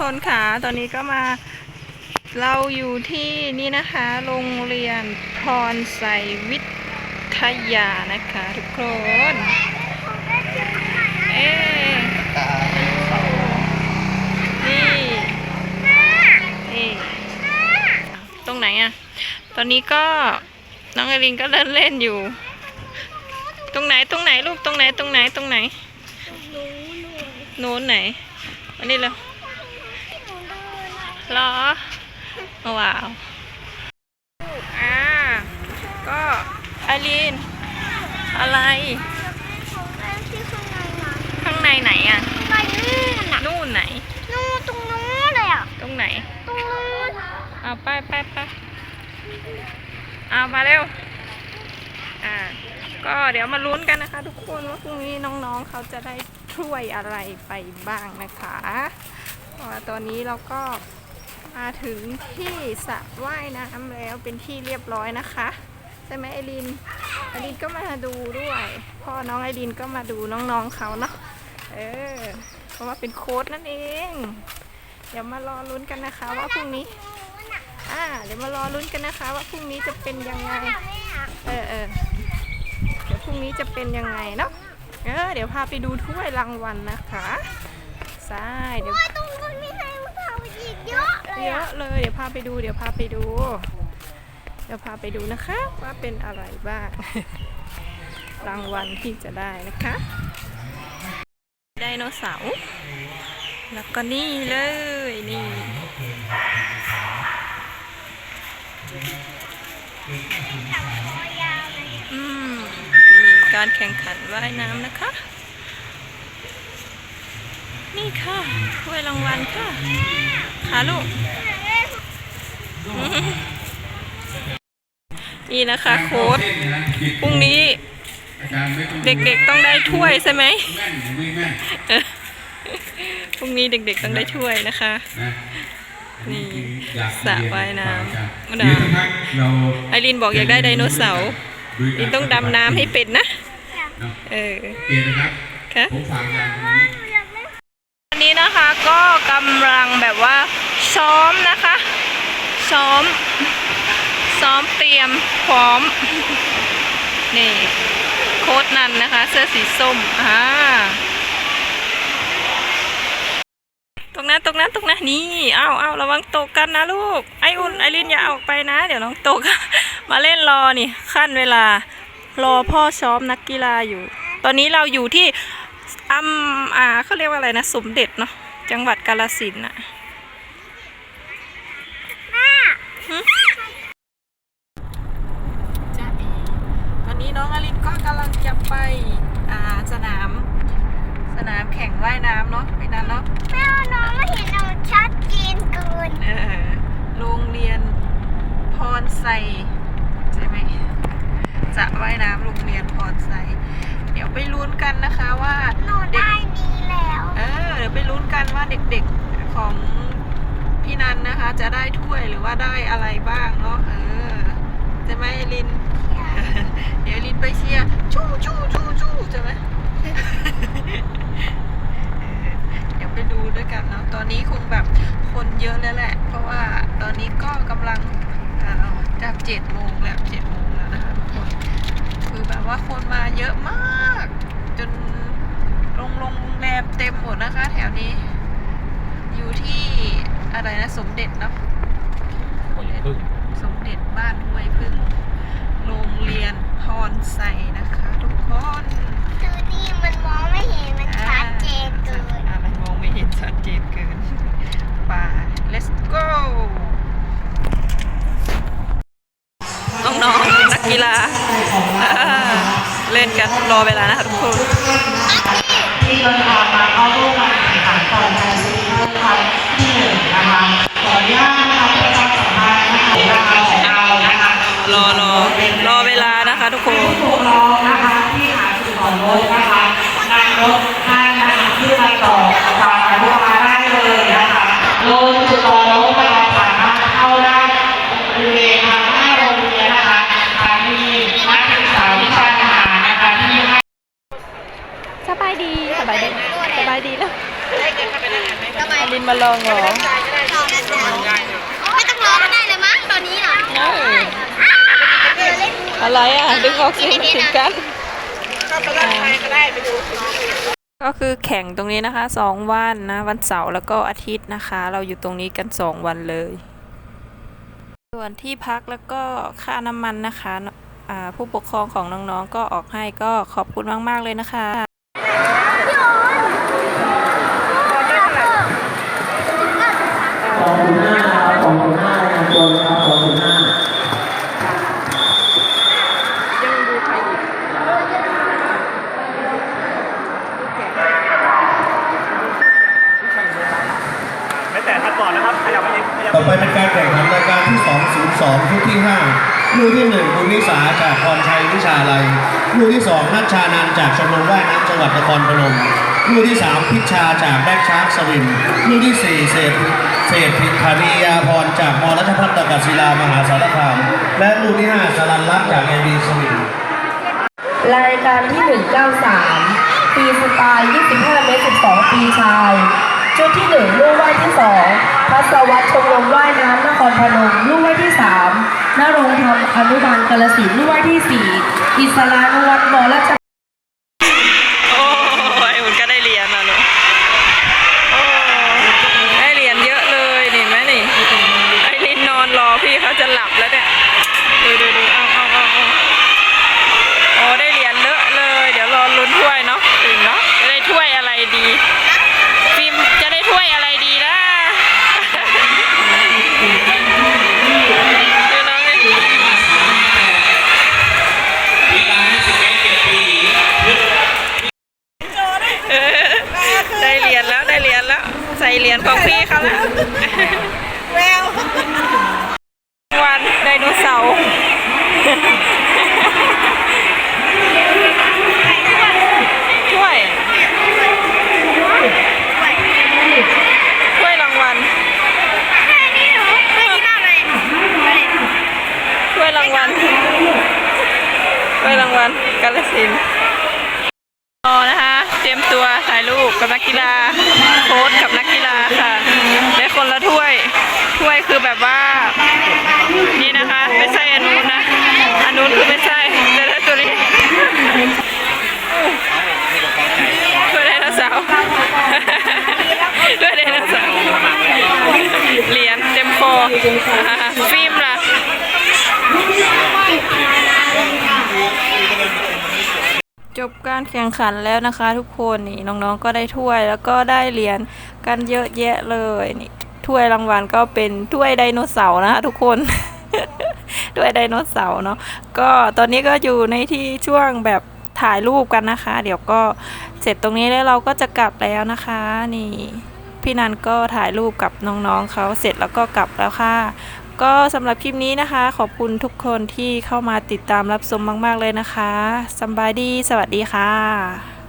คนค่ะตอนนี้ก็มาเราอยู่ที่นี่นะคะ โรงเรียนพรไสยวิทยานะคะทุกคนเอ๊ะนี่นี่ตรงไหนอะตอนนี้ก็น้องไอรินก็เล่นเล่นอยู่ ตรงไหนตรงไหนลูกตรงไหนตรงไหนตรงไหนหนูหนูโน้นไหนอันนี้เลยหนูเดินอะเหรอ ว้าว อ่า ก็ไอรีน อะไรของเล่นที่ข้างในนะข้างในไหนอะไปนู่นน่ะ นู่นไหนนู่นตรงนู้นเลยอะตรงไหนตรงนู้นเอาไปไปไปเอามาเร็ว อ่า ก็เดี๋ยวมาลุ้นกันนะคะ ทุกคนว่าพรุ่งนี้น้องๆเขาจะได้ถ้วยอะไรไปบ้างนะคะเพราะว่าตอนนี้เราก็ มาถึงที่สระว่ายน้ำแล้วเป็นที่เรียบร้อยนะคะใช่ไหมไอรินไอรินก็มาดูด้วยพ่อน้องไอรินก็มาดูน้องๆเขาเนาะเออเพราะว่าเป็นโค้ดนั่นเอง เดี๋ยวมารอลุ้นกันนะคะ ว่าพรุ่งนี้อ่าเดี๋ยวมารอลุ้นกันนะคะ ว่าพรุ่งนี้จะเป็นยังไงเออเออเดี๋ยวพรุ่งนี้จะเป็นยังไงเนาะเออเดี๋ยวพาไปดูถ้วยรางวัลนะคะใช่เดี๋ยว เยอะเลยเยอะเลย เดี๋ยวพาไปดู เดี๋ยวพาไปดู เดี๋ยวพาไปดูนะคะ ว่าเป็นอะไรบ้าง รางวัลที่จะได้นะคะ ไดโนเสาร์แล้วก็นี่เลยนี่อืมนี่การแข่งขันว่ายน้ำนะคะ นี่ค่ะถ้วยรางวัลค่ะค่ะลูกนี่นะคะโค้ดพรุ่งนี้ เด็กๆต้องได้ถ้วยใช่ไหมแม่นหรือไม่แม่นเออพรุ่งนี้เด็กๆต้องได้ถ้วยนะคะนะนี่อยากสระว่ายน้ำเดี๋ยวนะครับเราไอรินบอกอยากได้ไดโนเสาร์รินต้องดำน้ำให้เป็นนะเนาะเออโอเคนะ ก็กำลังแบบว่าซ้อมนะคะ ซ้อม ซ้อมเตรียมพร้อม นี่โค้ดนันนะคะ เสื้อสีส้มอ่าตรงนั้นตรงนั้นตรงนั้นนี่เอาเอาระวังตกกันนะลูก ไออุ่นไอรินอย่าออกไปนะ เดี๋ยวน้องตก มาเล่นรอนี่ขั้นเวลารอพ่อซ้อมนักกีฬาอยู่ ตอนนี้เราอยู่ที่อำอ่าเขาเรียกว่าอะไรนะ สมเด็จเนาะ จังหวัดกาลสินธุ์น่ะแม่จ้าเอตอนนี้น้องอลินก็กำลังจะไปอ่าสนาม สนามแข่งว่ายน้ำเนาะไปนั้นเนาะแม่ว่าน้องไม่เห็นเราชัดเจนเกินเออโรงเรียนพรไซใช่ไหมจะว่ายน้ำโรงเรียนพรไซเดี๋ยวไปลุ้นกันนะคะว่าหนูได้นี้แล้วเออเดี๋ ยวไปลุ้นกันว่าเด็กๆของพี่นันนะคะ จะได้ถ้วยหรือว่าได้อะไรบ้างเนาะเออใช่ไหมไอลิน เดี๋ยวลินไปเชียร์ชู้ชู้ชู้ชู้ใช่ไหมเออเดี๋ยวไปดูด้วยกันเนาะตอนนี้คงแบบคนเยอะแล้วแหละ เพราะว่าตอนนี้ก็กำลังเอ่อจากเจ็ดโมงแล้วเจ็ดโมงแล้วนะคะทุกคนคือแบบว่าคนมาเยอะมาก จนโรงโรงแรมเต็มหมดนะคะ แถวนี้ อยู่ที่อะไรนะ สมเด็จเนาะสมเด็จบ้านห้วยพึ่ง โรงเรียนพรไซนะคะ ทุกคนคือนี่มันมองไม่เห็น มันชัดเจนเกินอะไรมองไม่เห็นชัดเจนเกินไป let's go น้องๆนักกีฬาอ่าเล่นกันรอเวลานะคะทุกคนที่เดินทางมาเข้าร่วมการแข่งขันก่อนในซีซั่นครั้งที่หนึ่งนะคะขออนุญาตนะคะประชาสัมพันธ์นะคะรางวัลของเรานะคะ รอรอรอเวลานะคะทุกคน ผู้ปกครองนะคะที่หาจุดต่อรถนะคะนำรถท่านนะคะขึ้นมาต่อฝากลูกค้าได้เลยนะคะรถจุดต่อรถนะคะสามารถเข้าได้บริเวณทางหน้าโรงเรียนนะคะทางมีนักศึกษาวิชาทหารนะคะที่ให้ สบายดี สบายดี สบายดีแล้ว แลิน มาลองเหรอไม่ต้องรอก็ได้เลยมั้งตอนนี้น่ะเออเดี๋ยวเล่นอะไรอะดึงออกสิถึงกันก็คือแข่งตรงนี้นะคะสองวันนะ วันเสาร์แล้วก็อาทิตย์นะคะ เราอยู่ตรงนี้กันสองวันเลย ส่วนที่พักแล้วก็ค่าน้ำมันนะคะอ่าผู้ปกครองของน้องๆก็ออกให้ก็ขอบคุณมากๆเลยนะคะ สองศูนห้าครับสองศูนห้ารายงานตัวนะครับสองศูนย์ห้าไม่แต่ทัดก่อนนะครับขยับไปอีกขยับต่อไปเป็นการแข่งขันรายการที่ 202ชุดที่ 5 ลูกที่ 1 คุณนิสาจากพรชัยวิชาลัย ลูกที่ 2 นัชชานันจากชมรมว่ายน้ำจังหวัดนครพนม ลูกที่ 3 พิชชาจากแบ็กชาร์กสวินลูกที่ 4 เศษเศษฐิธานียาพรจากมรัชพัฒน์ตกศิลามหาสารคาม และลูกที่ 5สรันรัตน์จากเอบีสวินรายการที่ 193 ปีสไตล์25 เมตร 12 ปีชาย ชุดที่ 1 ลูกว่ายที่ 2 พัสวัตชมรมว่ายน้ำนครพนม ลูกว่ายที่ 3นรงธรรมอนุบาลกาลสินลูกว่ายที่ 4 อิสลานุวัฒน์มรัช ใส่เหรียญของพี่เขาแล้ววันไดโนเสาร์ถ้วยถ้วยรางวัลถ้วยรางวัลถ้วยรางวัลกาลสินธุ์รอนะคะเต รียมตัวถ่ายรูปกับนักกีฬาโค้ชกับนักกีฬาค่ะได้คนละถ้วย ถ้วยคือแบบว่า นี่นะคะ ไม่ใช่อันนู้นนะอันนู้นคือไม่ใช่แต่ถ้าตัวนี้ด้วยไดโนเสาร์ด้วยไดโนเสาร์เหรียญเต็มคออ่าฟิล์มล่ะจบ การแข่งขันแล้วนะคะ ทุกคนนี่น้องๆก็ได้ถ้วยแล้วก็ได้เหรียญกันเยอะแยะเลยนี่ถ้วยรางวัลก็เป็นถ้วยไดโนเสาร์นะคะทุกคนถ้วยไดโนเสาร์เนาะก็ตอนนี้ก็อยู่ในที่ช่วงแบบถ่ายรูปกันนะคะ เดี๋ยวก็เสร็จตรงนี้แล้วเราก็จะกลับแล้วนะคะ นี่ พี่นันก็ถ่ายรูปกับน้องๆเขาเสร็จแล้วก็กลับแล้วค่ะ ก็สำหรับคลิปนี้นะคะ ขอบคุณทุกคนที่เข้ามาติดตามรับชมมาก ๆ เลยนะคะสบายดี สวัสดีค่ะ